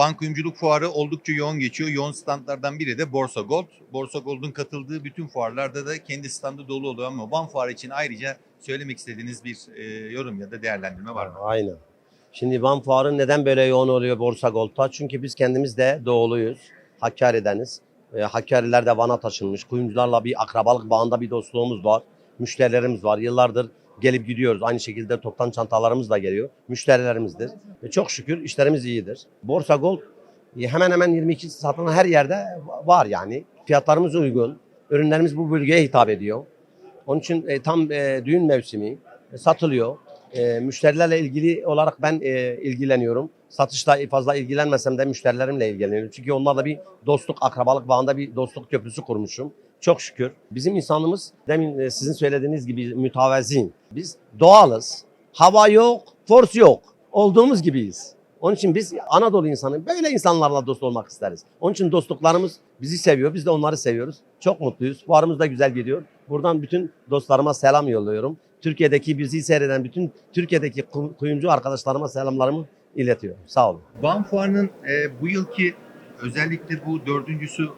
Van Kuyumculuk Fuarı oldukça yoğun geçiyor. Yoğun standlardan biri de Borsa Gold. Borsa Gold'un katıldığı bütün fuarlarda da kendi standı dolu oluyor ama Van Fuarı için ayrıca söylemek istediğiniz bir e, yorum ya da değerlendirme var mı? Aynen. Şimdi Van Fuarı neden böyle yoğun oluyor Borsa Gold'da? Çünkü biz kendimiz de doğuluyuz. Hakkari'deniz. E, Hakkariler de Van'a taşınmış. Kuyumcularla bir akrabalık bağında bir dostluğumuz var. Müşterilerimiz var. Yıllardır gelip gidiyoruz. Aynı şekilde toptan çantalarımız da geliyor. Müşterilerimizdir. Ve çok şükür işlerimiz iyidir. Borsa Gold e, hemen hemen 22 satılan her yerde var yani. Fiyatlarımız uygun. Ürünlerimiz bu bölgeye hitap ediyor. Onun için e, tam e, düğün mevsimi e, satılıyor. E, müşterilerle ilgili olarak ben e, ilgileniyorum. Satışla fazla ilgilenmesem de müşterilerimle ilgileniyorum. Çünkü onlarla bir dostluk, akrabalık bağında bir dostluk köprüsü kurmuşum. Çok şükür. Bizim insanımız demin sizin söylediğiniz gibi mütevazin. Biz doğalız. Hava yok, force yok. Olduğumuz gibiyiz. Onun için biz Anadolu insanı böyle insanlarla dost olmak isteriz. Onun için dostluklarımız bizi seviyor. Biz de onları seviyoruz. Çok mutluyuz. Fuarımız da güzel gidiyor. Buradan bütün dostlarıma selam yolluyorum. Türkiye'deki bizi seyreden bütün Türkiye'deki ku- kuyumcu arkadaşlarıma selamlarımı iletiyorum. Sağ olun. Van Fuarı'nın e, bu yılki özellikle bu dördüncüsü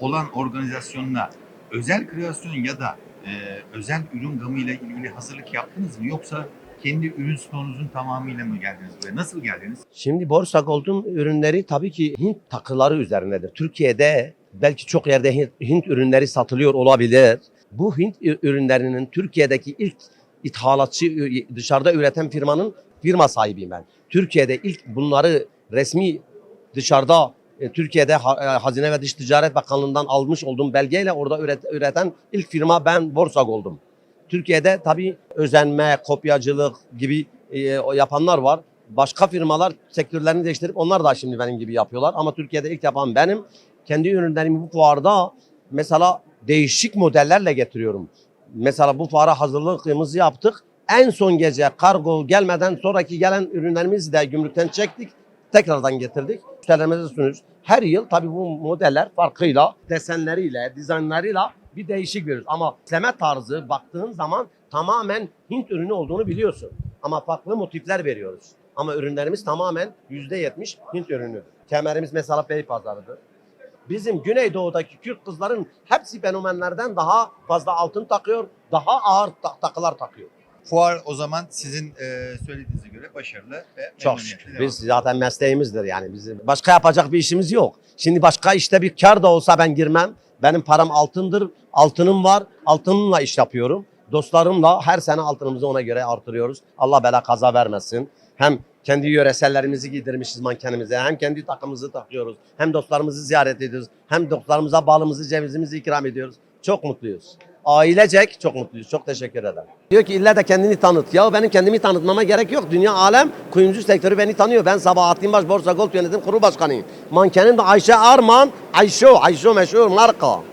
olan organizasyonuna özel kreasyon ya da e, özel ürün gamıyla ilgili hazırlık yaptınız mı? Yoksa kendi ürün stoğunuzun tamamıyla mı geldiniz buraya? Nasıl geldiniz? Şimdi Borsa Gold'un ürünleri tabii ki Hint takıları üzerinedir. Türkiye'de belki çok yerde Hint, Hint ürünleri satılıyor olabilir. Bu Hint ürünlerinin Türkiye'deki ilk ithalatçı dışarıda üreten firmanın firma sahibiyim ben. Türkiye'de ilk bunları resmi dışarıda e, Türkiye'de e, Hazine ve Dış Ticaret Bakanlığı'ndan almış olduğum belgeyle orada üret- üreten ilk firma ben Borsa Gold'um. Türkiye'de tabii özenme, kopyacılık gibi e, yapanlar var. Başka firmalar sektörlerini değiştirip onlar da şimdi benim gibi yapıyorlar. Ama Türkiye'de ilk yapan benim. Kendi ürünlerimi bu fuarda mesela değişik modellerle getiriyorum. Mesela bu fuara hazırlığımızı yaptık. En son gece kargo gelmeden sonraki gelen ürünlerimizi de gümrükten çektik. Tekrardan getirdik. Müşterilerimize sunuyoruz. Her yıl tabii bu modeller farkıyla, desenleriyle, dizaynlarıyla bir değişik görüyoruz. Ama işleme tarzı baktığın zaman tamamen Hint ürünü olduğunu biliyorsun. Ama farklı motifler veriyoruz. Ama ürünlerimiz tamamen %70 Hint ürünü. Kemerimiz mesela Beypazarı'dır. Bizim Güneydoğu'daki Kürt kızların hepsi fenomenlerden daha fazla altın takıyor, daha ağır ta- takılar takıyor. Fuar o zaman sizin e, söylediğinize göre başarılı ve Çok şükür. Biz zaten mesleğimizdir yani. Bizim başka yapacak bir işimiz yok. Şimdi başka işte bir kar da olsa ben girmem. Benim param altındır. Altınım var. Altınımla iş yapıyorum. Dostlarımla her sene altınımızı ona göre artırıyoruz. Allah bela kaza vermesin. Hem kendi yöresellerimizi giydirmişiz mankenimize. Hem kendi takımımızı takıyoruz. Hem dostlarımızı ziyaret ediyoruz. Hem dostlarımıza balımızı, cevizimizi ikram ediyoruz. Çok mutluyuz. Ailecek çok mutluyuz. Çok teşekkür ederim. Diyor ki illa da kendini tanıt. Ya benim kendimi tanıtmama gerek yok. Dünya alem kuyumcu sektörü beni tanıyor. Ben Sabahattin Baş Borsa Gold Yönetim Kurulu Başkanıyım. Mankenim de Ayşe Arman. Ayşe, Ayşe meşhur marka.